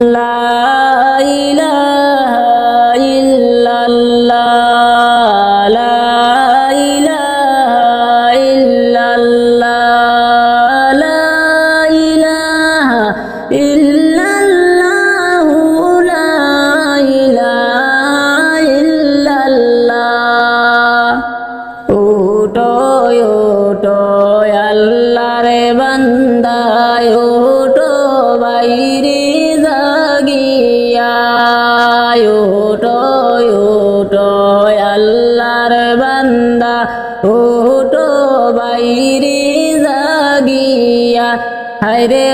লা হায় রে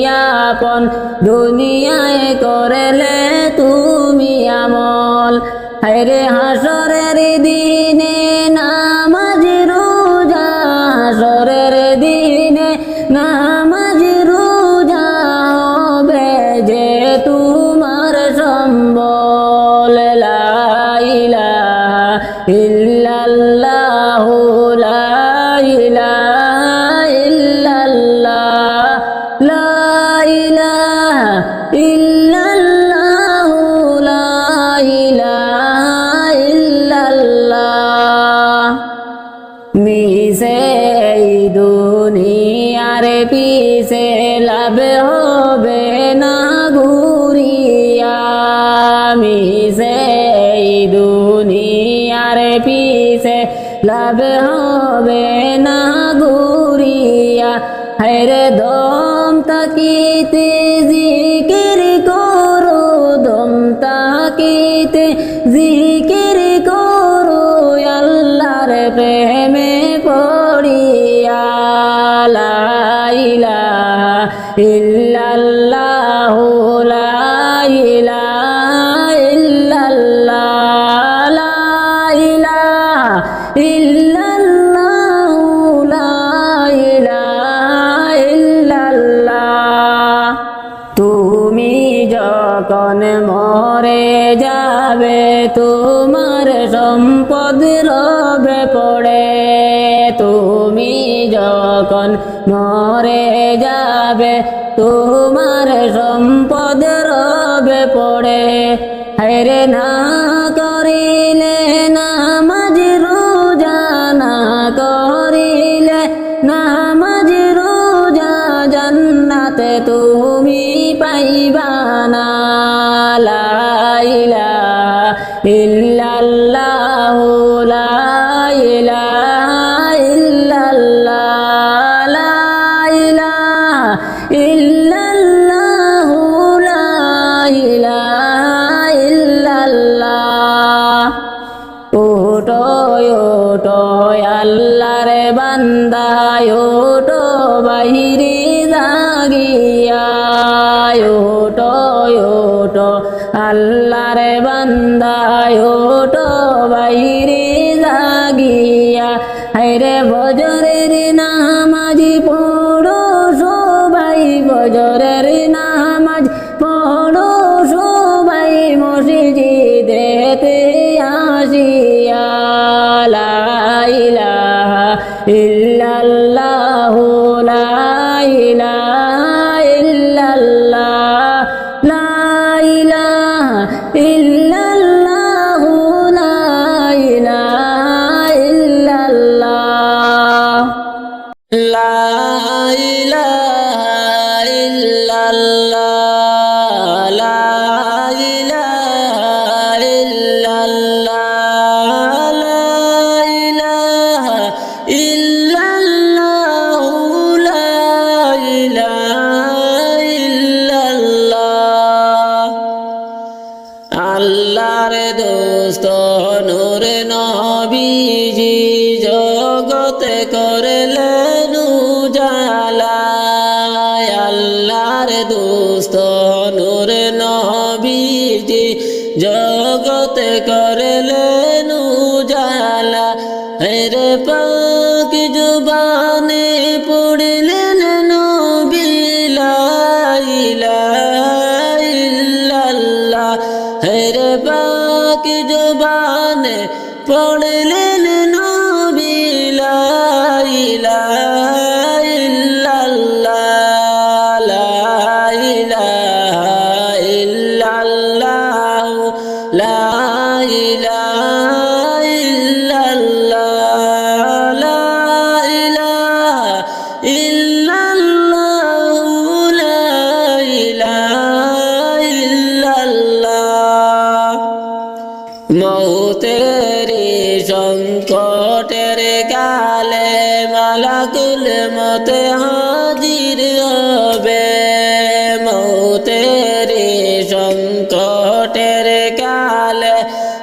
আপন দুনিয়ায় করলে তুমি আমল। হরে হা যাব হবে না গুরিয়া। হের দম তাকি জিকির করো দম তাকিতে জিকির যখন মরে যাবে, তোমার সম্পদ রবে পড়ে। তুমি যখন মরে যাবে, তোমার সম্পদ রবে পড়ে। হরে না করিলে দুস্ত নূর নবীজি, জগতে করলেন জালা রে পাক জুবানে পড়লেন নবিলাইল্লাহ রে পাক জুবানে পড়লেন মতে হাজির হবে মৌতেরি সংকটের কালে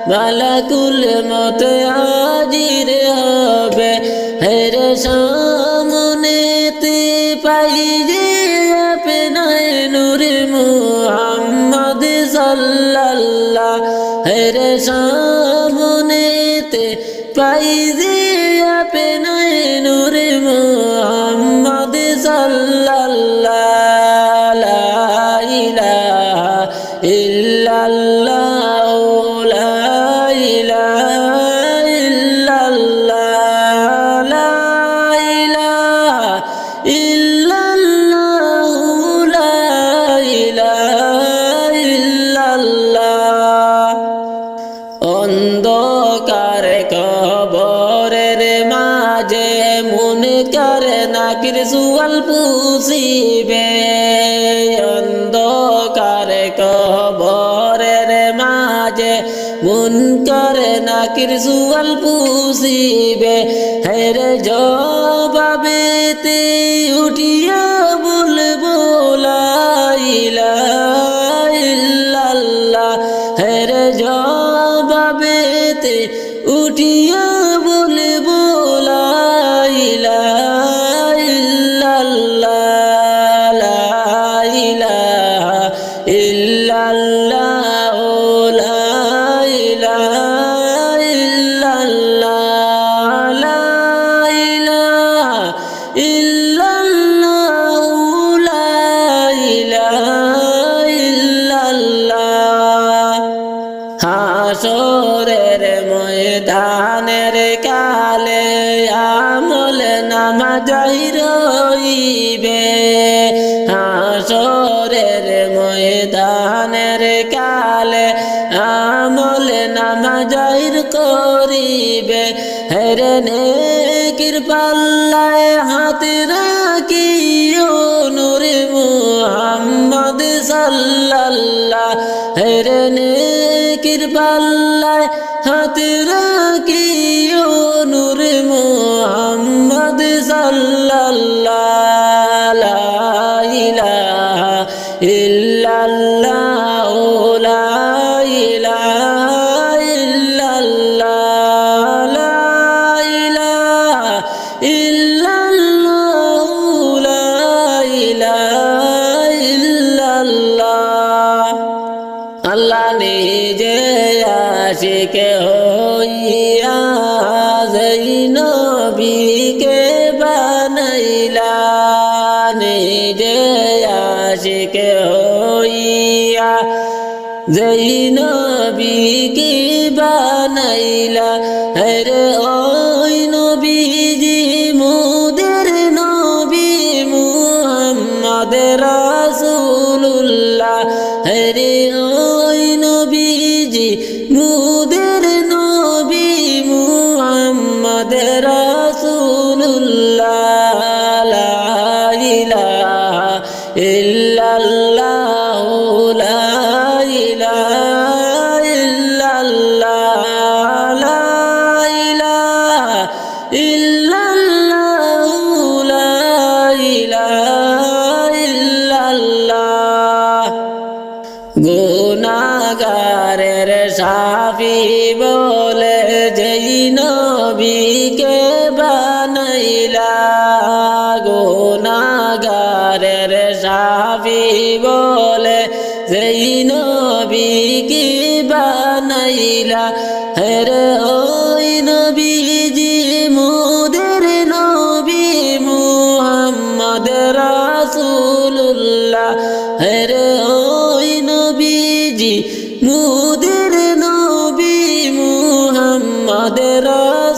মালাকুল মতে হাজির হবে। হের সামনেতে পাই যে আপনায় নূর মুহাম্মদ সাল্লাল্লাহ। হের সামনেতে পাই ইলাহা ইল্লাল্লাহ। করে জুয়াল পুষিবে হের জবাবেতে উঠিয়া বলব লাইল্লাহ হের জবাবেতে উঠিয়া ময়দানের কালে আমল নামা যাইর করিবে হেরনে কৃপাল্লায় হাত রাখিও নূর মুহাম্মদ সাল্লাল্লাহ। হেরনে কৃপাল্লায় হাত রাখিও নূর মুহাম্মদ সাল্লাল্লাহ। লা ইলাহা ইল্লাল্লাহ লা ইলাহা ইল্লাল্লাহ লা ইলাহা ইল্লাল্লাহ লা ইলাহা আল্লাহ নিজে আশিকে হইয়া বানাইলা নবী মুহাম্মদ রা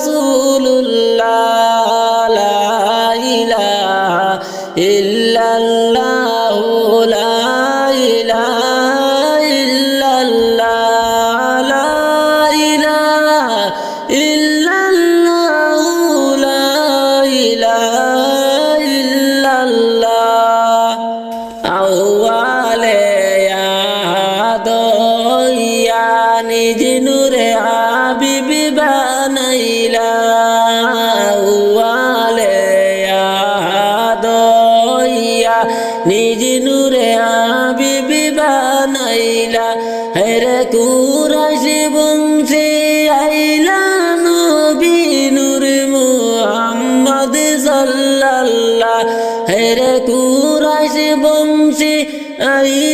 বানাইলা। হেরে কুরাশ বংশে আইলা নবী নূর মুহাম্মদ সাল্লাল্লাহ। হেরে কুরাশ বংশে আইলা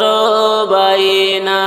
জবাইনা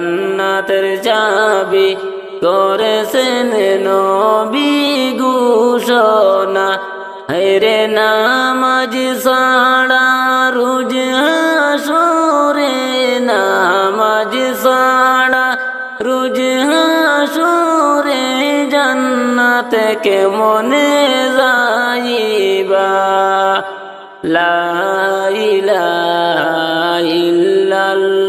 জান্নাতের যাবি করেছেন নবী ঘোষণা। হেরে নামাজ সাড়া রুজ হাসরে, নামাজ সাড়া রুজ হাসরে জান্নাত কে মনে যাইবা লাইলা ইল্লাল্লাহ।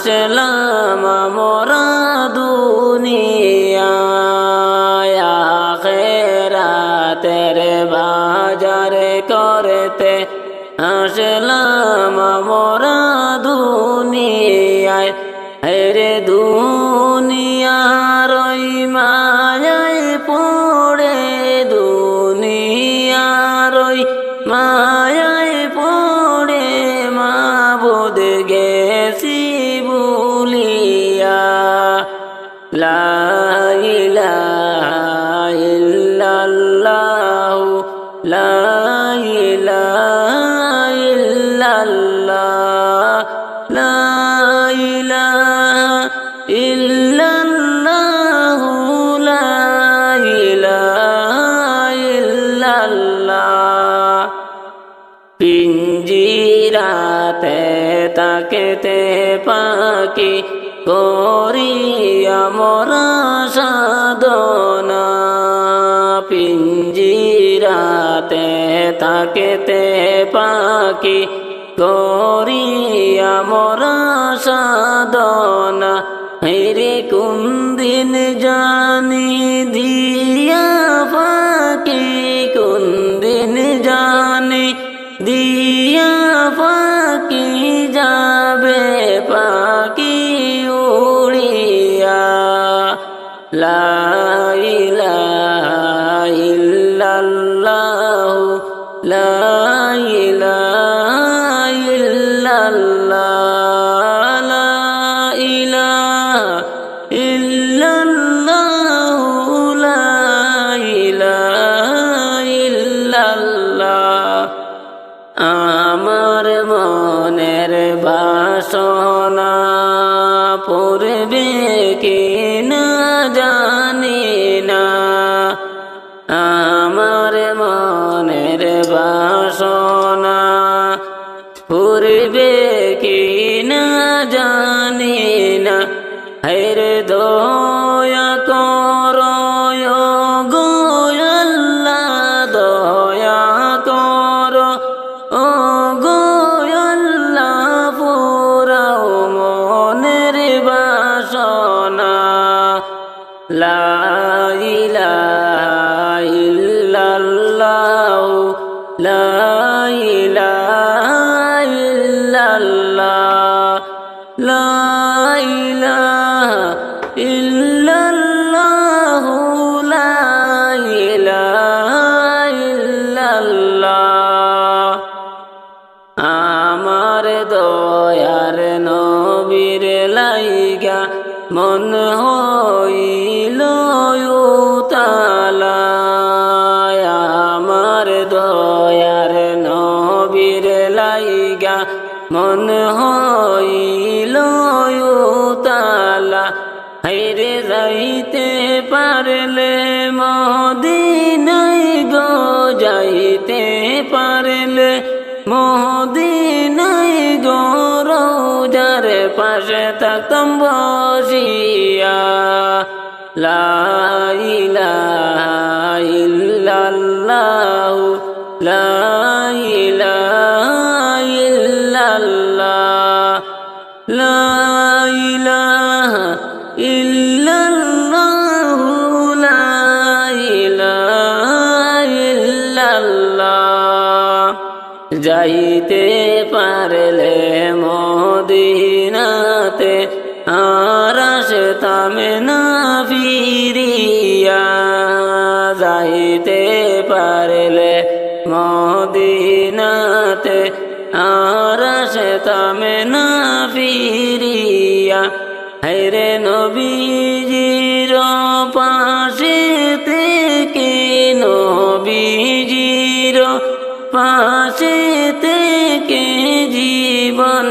আসলাম পিঞ্জিরাতে তাকেতে পাকি করি আমর সাধনা। পিঞ্জিরাতে তাকেতে পাকি করি আমর সাধনা। হেরে ইল্লাল্লাহ লাইলা মন হইল তালা হাইরে যাইতে পারলে মদিনাই মদিনাতে আর আসতামে না ফিরিয়া যাইতে পারলে মদিনাতে আর আসতামে না ফিরিয়া। হাইরে নবীজির পাশে থেকে নবীজির পাশে থেকে জীবন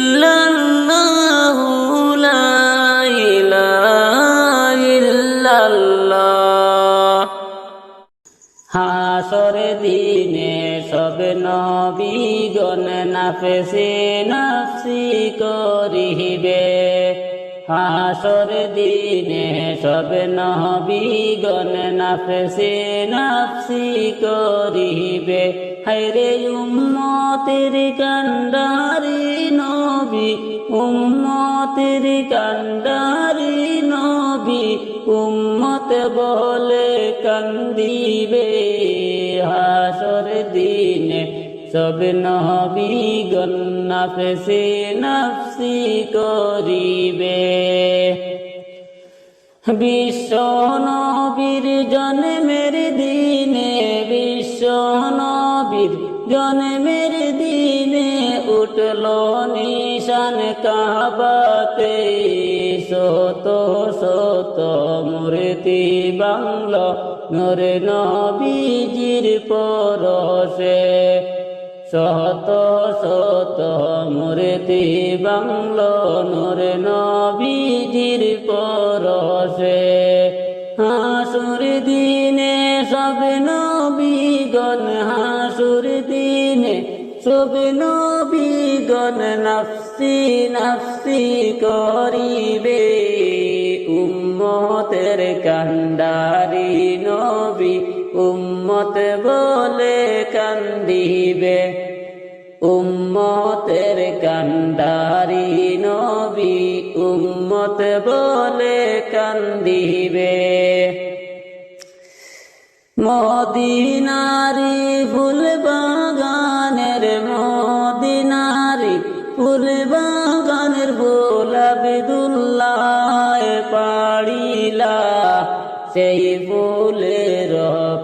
নবীগণ নাফসে নাফসি করিবে। হাসর দিনে সব নবীগণ নাফসে নাফসি করিবে। হাইরে উম্মতের কান্ডারি নবী, উম্মতের কান্ডারি নবী, উম্মত বলে কান্দিবে। হাসর দিনে সব নবী গন্নাফসে নাফসি করিবে। বিশ্ব নবীর জন্মের দিনে, বিশ্ব নবীর জন্মের দিনে উঠল নিশান কাবাতে। শত শত মূর্তি বাংল নূরে নবীজির পরশে। শত শত মূর্তি বাংল নূরে নবীজির পরশে। হাসুর দিনে সব নবীগণ, হাসুর দিনে সব নবীগণ নফসি নফসি করিবে। উম্মতের কান্ডারি নবী উম্মত বলে কান্দিবে। উম্মতের কান্দারি নবী উম্মত বলে কান্দিবে। মদিনারি ফুল বাগানের মদিনারি ফুল বাগানের ফুল আবিদুল্লাহ পাড়িলা, সেই ফুলের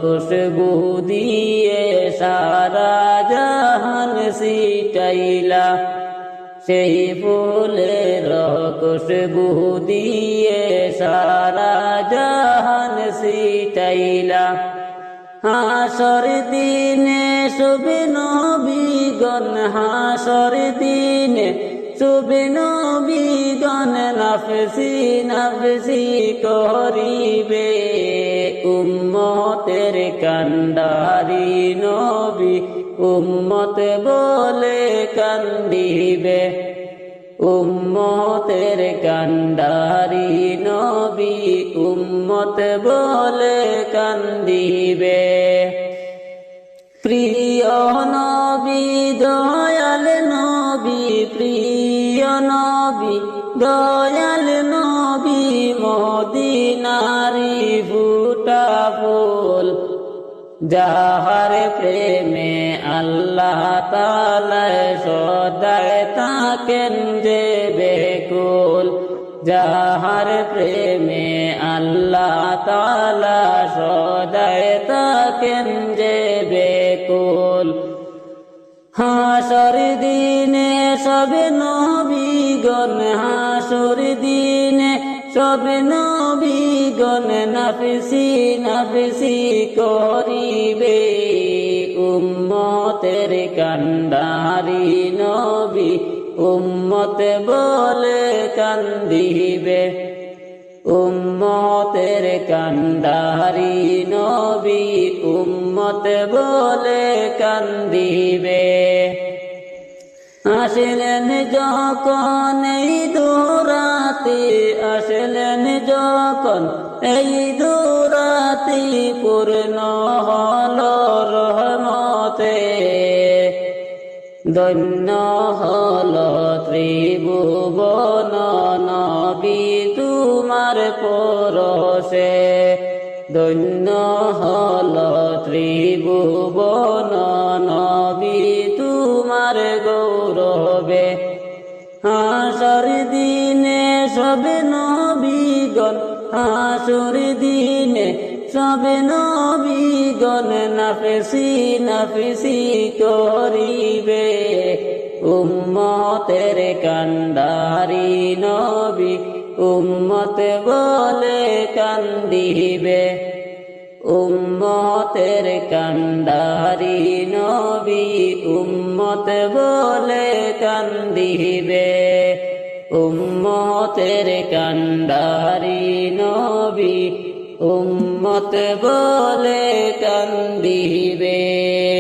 খুশবু দিয়ে সারা জাহান সিটাইলা সেই ফুলের খুশবু দিয়ে সারা জাহান সিটাইলা হাসর দিনে শুভে নবীগণ, হাসর দিনে শুভে নবীগণ নফসি নফসি করিবে। উম্মতের কান্ডারি নবী উম্মত বলে কান্দিবে। উম্মতের কান্ডারি নবী উম্মত বলে কান্দিবে। প্রিয় নবী, দয়াল নবী, প্রিয় দয়াল নবী মদিনারি ফুটা ফুল যাহার প্রেমে আল্লাহ তালায় সদায় তাকেন যে বেকুল, যাহার প্রেমে আল্লাহ তালা সদায় তাকেন যে বেকুল। হাসর দিনে সবে নবীগণ হাসর দিনে সবে নবীগণ নফসি নফসি করিবে। উম্মতের কান্ডারি নবী উম্মত বলে কান্দিবে। উম্মতের কান্ডারি নবী উম্মত বলে কান্দিবে। আসলেন যখন এই দৌরাতে, আসলেন যখন এই দৌরাতে পূর্ণ হল রহমতে। দৈন্য হল ত্রিভুবন নবী তোমার পরশে। দৈন্য হল ত্রিভুবন তোমার গৌরবে। হাসর দিনে সবে নবীগণ, হাসর দিনে সবে নবীগণ নফসি নফসি করিবে। উম্মতের কান্ডারি নবী উম্মত বলে কান্দিবে। উম্মতের কান্ডারি নবী উম্মত বলে কান্দিবে। উম্মতের কান্ডারি নবী উম্মত বলে কান্দিবে।